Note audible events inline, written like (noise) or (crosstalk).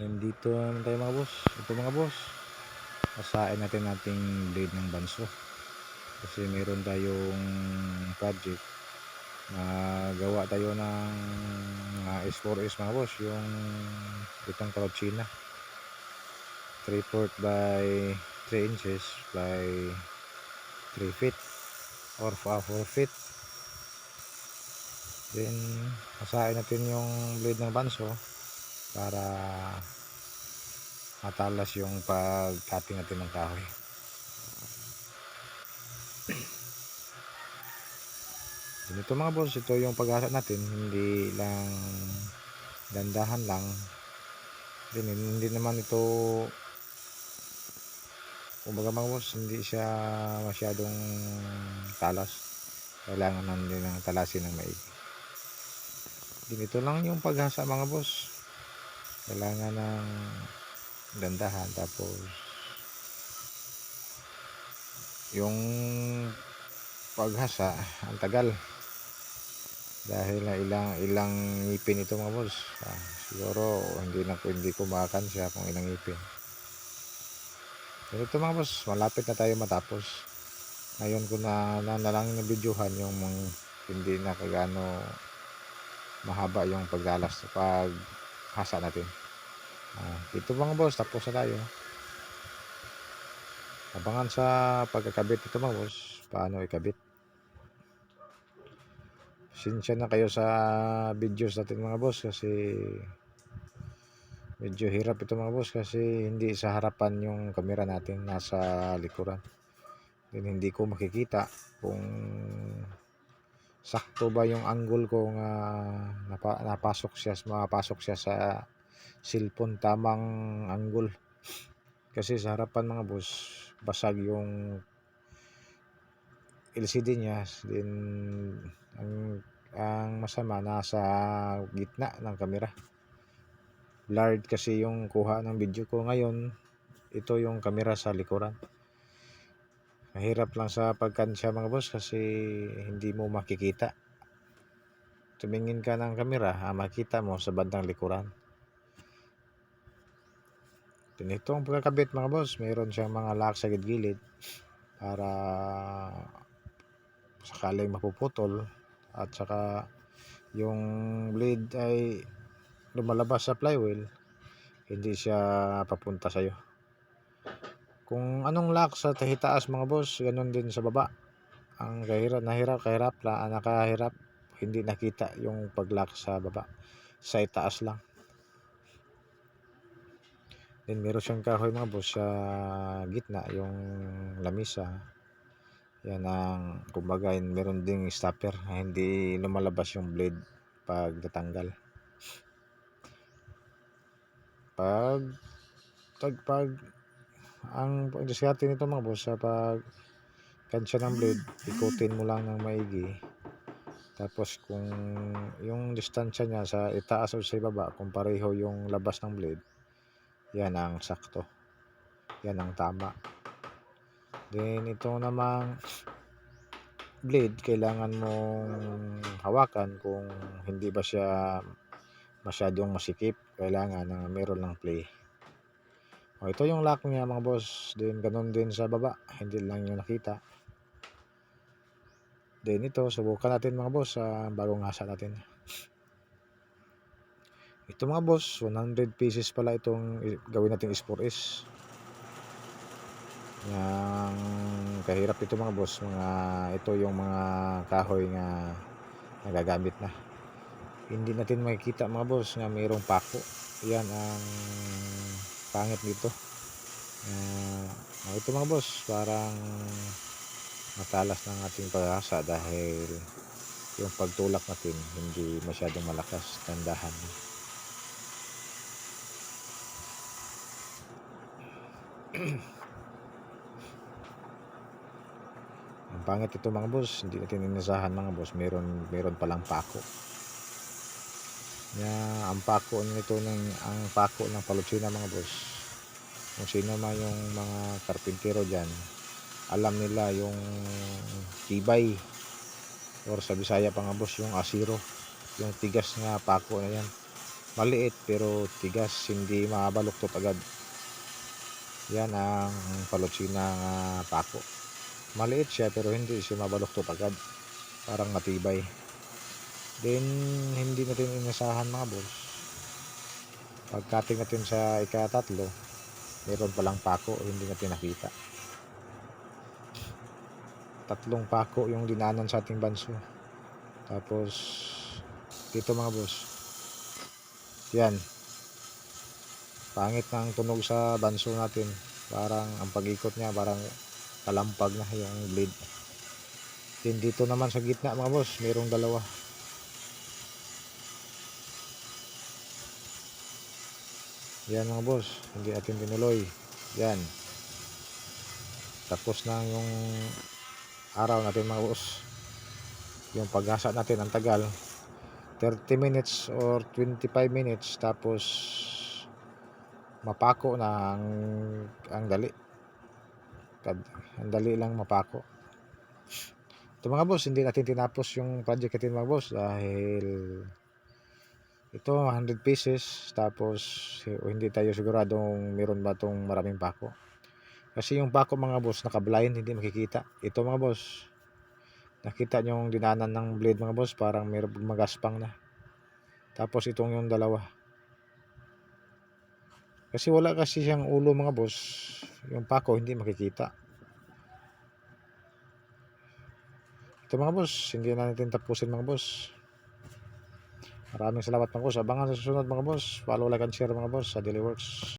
Nandito naman tayo mga boss. Ito mga boss. Asain natin nating blade ng banso. Kasi meron tayong project na gawa tayo ng mga S4S mga boss. Yung itong karotsina. 3 4 by 3 inches by 3 feet or 4 feet. Then, asain natin yung blade ng banso para matalas yung pag-cutting natin ng kahoy. (clears throat) Ganito mga boss, ito yung pag-asa natin, hindi lang dandahan lang. Then, hindi naman ito kumbaga mga boss, hindi siya masyadong talas. Kailangan nandun ng talasin ng maigi. Ganito lang yung paghasa mga boss. Kailangan ng dandahan tapos yung paghasa ang tagal. Dahil na ilang ilang ngipin ito mga boss. Ah, siguro hindi na hindi ko makansya kung ilang ngipin. Pero ito mga boss malapit na tayo matapos. Ngayon ko na na, na lang na videohan yung mga hindi na kagano mahaba yung pagdalas pag hasa natin. Ah, ito mga boss tapos na tayo. Abangan sa pagkakabit ito mga boss paano ikabit. Sinsya na kayo sa videos natin mga boss kasi medyo hirap ito mga boss kasi hindi sa harapan yung camera natin nasa likuran. Din hindi ko makikita kung sakto ba yung angle ko nga napa, napasok siya mapasok siya sa cellphone? Tamang angle. Kasi sa harapan mga boss basag yung LCD niya. Din ang ang masama nasa gitna ng camera blurred kasi yung kuha ng video ko. Ngayon ito yung camera sa likuran mahirap lang sa pagkansya mga boss kasi hindi mo makikita tumingin ka ng camera ah, makita mo sa bandang likuran Ganito ang pagkakabit mga boss. Mayroon siyang mga lock sa gilid para sakaling mapuputol at saka yung blade ay lumalabas sa flywheel hindi siya papunta sa iyo. Kung anong lock sa tahitaas mga boss, ganun din sa baba. Ang kahirap, nahirap, kahirap, la, nakahirap, hindi nakita yung pag-lock sa baba. Sa itaas lang. Then meron siyang kahoy mga boss sa gitna, yung lamisa. Yan ang, kumbaga, meron ding stopper hindi lumalabas yung blade pag natanggal. Pag, pag, pag, ang pagdiskarte nito mga boss sa pag kansya ng blade, ikutin mo lang ng maigi. Tapos kung yung distansya niya sa itaas o sa ibaba, kung pareho yung labas ng blade, yan ang sakto. Yan ang tama. Then ito namang blade, kailangan mong hawakan kung hindi ba siya masyadong masikip. Kailangan na meron lang play. O, ito yung lock niya mga boss. Then ganun din sa baba. Hindi lang yung nakita. Then ito, subukan natin mga boss sa bagong hasa natin. Ito mga boss, 100 pieces pala itong gawin natin S4S. Yang kahirap ito mga boss, mga ito yung mga kahoy nga nagagamit na. Hindi natin makikita mga boss nga mayroong pako. Yan ang pangit dito. Uh, ito mga boss, parang matalas ng ating paghasa dahil yung pagtulak natin hindi masyadong malakas, tandahan. (clears throat) Ang pangit ito mga boss, hindi natin inasahan mga boss, meron meron palang pako. Ya, ang pako nito ng ang pako ng palutsina mga boss. Kung sino man yung mga karpintero diyan, alam nila yung tibay. Or sa Bisaya pa nga boss yung asiro, yung tigas nga pako na yan. maliit pero tigas hindi mabaluktot agad. Yan ang palutsina nga pako. Maliit siya pero hindi siya mabaluktot agad. Parang matibay then hindi natin inasahan mga boss. Pag cutting natin sa ikatatlo meron palang pako hindi natin nakita tatlong pako yung dinaanan sa ating banso. Tapos dito mga boss. Yan. Pangit ng tunog sa banso natin. Parang ang pag-ikot niya parang kalampag na yung blade. Then dito naman sa gitna mga boss merong dalawa yan mga boss. Hindi natin tinuloy. Yan tapos na yung araw natin mga boss. Yung paghasa natin ang tagal. 30 minutes or 25 minutes tapos mapako na ang, ang dali. Ang dali lang mapako. Ito mga boss hindi natin tinapos yung project natin mga boss dahil ito 100 pieces tapos eh, hindi tayo siguradong meron ba tong maraming pako kasi yung pako mga boss naka-blind hindi makikita. Ito mga boss nakita nyo yung dinanan ng blade mga boss parang may magaspang na. Tapos itong yung dalawa. Kasi wala kasi siyang ulo mga boss. Yung pako hindi makikita. Ito mga boss hindi na natin tapusin mga boss maraming salamat mga boss. Abangan sa susunod mga boss. Follow like and share mga boss sa Daily Works